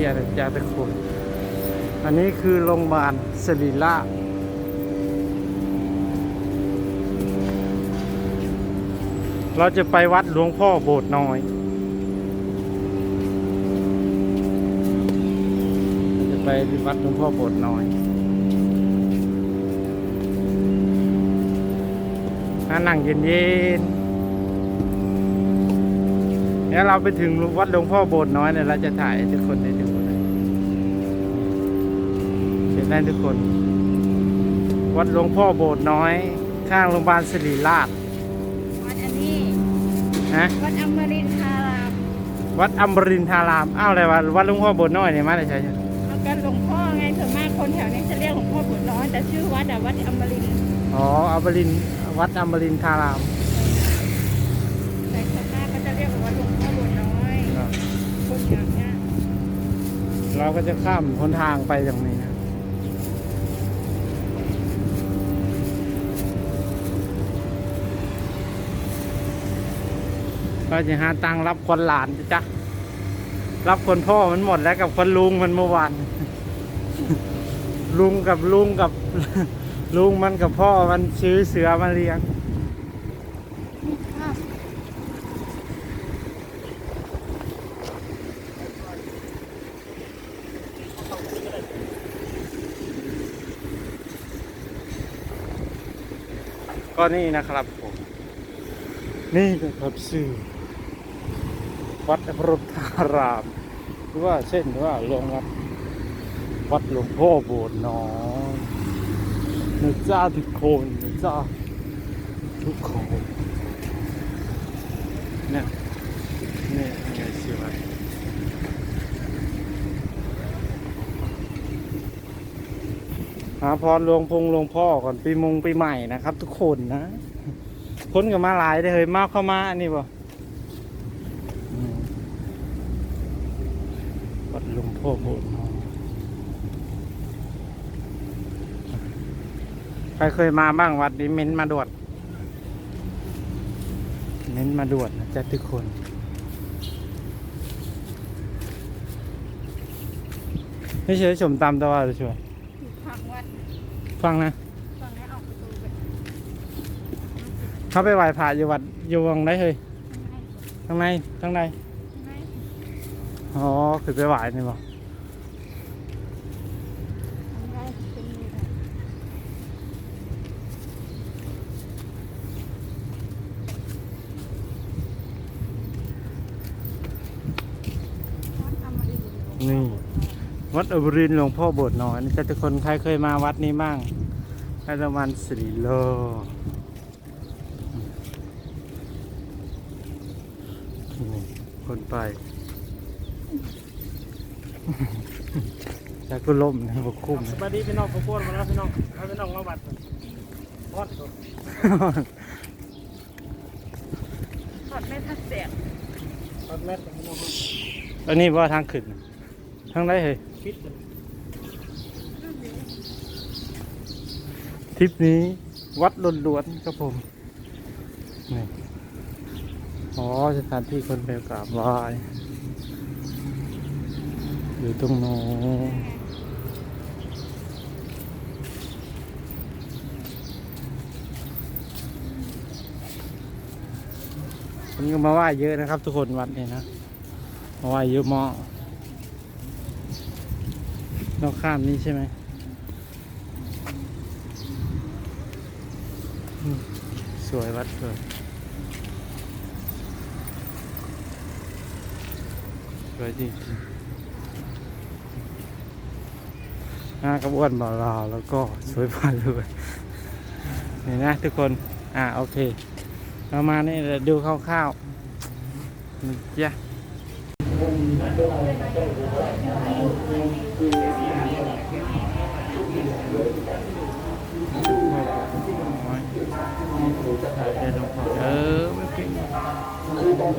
ียนะจ๊ะทุกคนอันนี้คือโรงพยาบาลศิริราชเราจะไปวัดหลวงพ่อโบสถ์น้อยเราจะไปวัดหลวงพ่อโบสถ์น้อย นั่งเย็นๆ แล้วเราไปถึงวัดหลวงพ่อโบสถ์น้อยเนี่ยเราจะถ่ายให้ทุกคนได้ดูนะเห็นได้ทุกคน วัดหลวงพ่อโบสถ์น้อย ข้างโรงพยาบาลศิริราชวัดอันนี้นะวัดอมรินทาราม วัดอมรินทารามอ้าวอะไรวะวัดหลวงพ่อโบสถ์น้อยเนี่ยมาได้ใช่ไหมมันก็หลวงพ่อไงส่วนมากคนแถวนี้จะเรียกหลวงพ่อบุตรน้อยแต่ชื่อวัดอะวัดอมรินทร์อ๋ออมรินทร์วัดอมรินทาราม แต่ส่วนมากก็จะเรียกว่าหลวงพ่อบุตรน้อยคนอย่างเนี้ย เราก็จะข้ามหนทางไปตรงนี้นะก็จะหาตังค์รับคนหลานจ้ะจ๊ะรับคนพ่อมันหมดแล้วกับคนลุงมันเมื่อวานลุงกับลุงกับลุงมันกับพ่อมันซื้อเสือมาเลี้ยง ก็นี่นะครับผมนี่นะครับสื่อวัดพระธารามหรือว่าเช่นว่าโรงวัดวัดหลวงพ่อโบสถ์น้อยนะจ้าทุกคนนะจ้าทุกคนเนี่ยไงสิวะ หาพรหลวงพงหลวงพ่อก่อนปีมงปีใหม่นะครับ ทุกคนนะคนกับมาหลายได้เฮ้ยมากเข้ามาอันนี้บ่วัดหลวงพ่อโบสถ์น้อยใครเคยมาบ้างวัดนี้เม้นมาดวดเม้นมาดวดนะจ๊ะทุกคนไม่ใช่ชมตามตัวว่าจะช่วย ฟังนะฝั่งนี้ออกประตูไปเขาไปไหว้พระอยู่วัดอยู่วังได้เฮ้ยข้างในข้างในข้างในอ๋อคือไปไหว้นี่บ่ข้างในเป็นนี่แหละวัดอมรินทร์นี่ วัดอบรินทร์หลวงพ่อโบสถ์น้อยนี่จะทุกคนใครเคยมาวัดนี้บ้างพระตะวันสิริโลนี่คนไปจากกุล่มนะบกคุ้มสวัสดีพี่น้องขอบคุณมาแล้วพี่น้องเอาพี่น้องมาบัดพอดตัวถอดไม่ทัดเสียงพอดแมสพี่น้องอันนี้ว่าทางขึ้นทางไหนเฮ้ย ฟิตทริปนี้วัดล้วนๆครับผมนี่อ๋อสถานที่คนไปกราบไหว้อยู่ตรงโน้นคนก็มาไหว้เยอะนะครับ ทุกคนวัดนี้นะมาไหว้เยอะมาก นอกข้ามนี้ใช่ไหมสวยวัดสวยสวยจริงๆหน้ากระบวนบ่าวลาวแล้วก็สวยผ่านเลยนี่นะทุกคน อ่าโอเคเรามานี่เดี๋ยวดูคร่าวๆนะจ๊ะ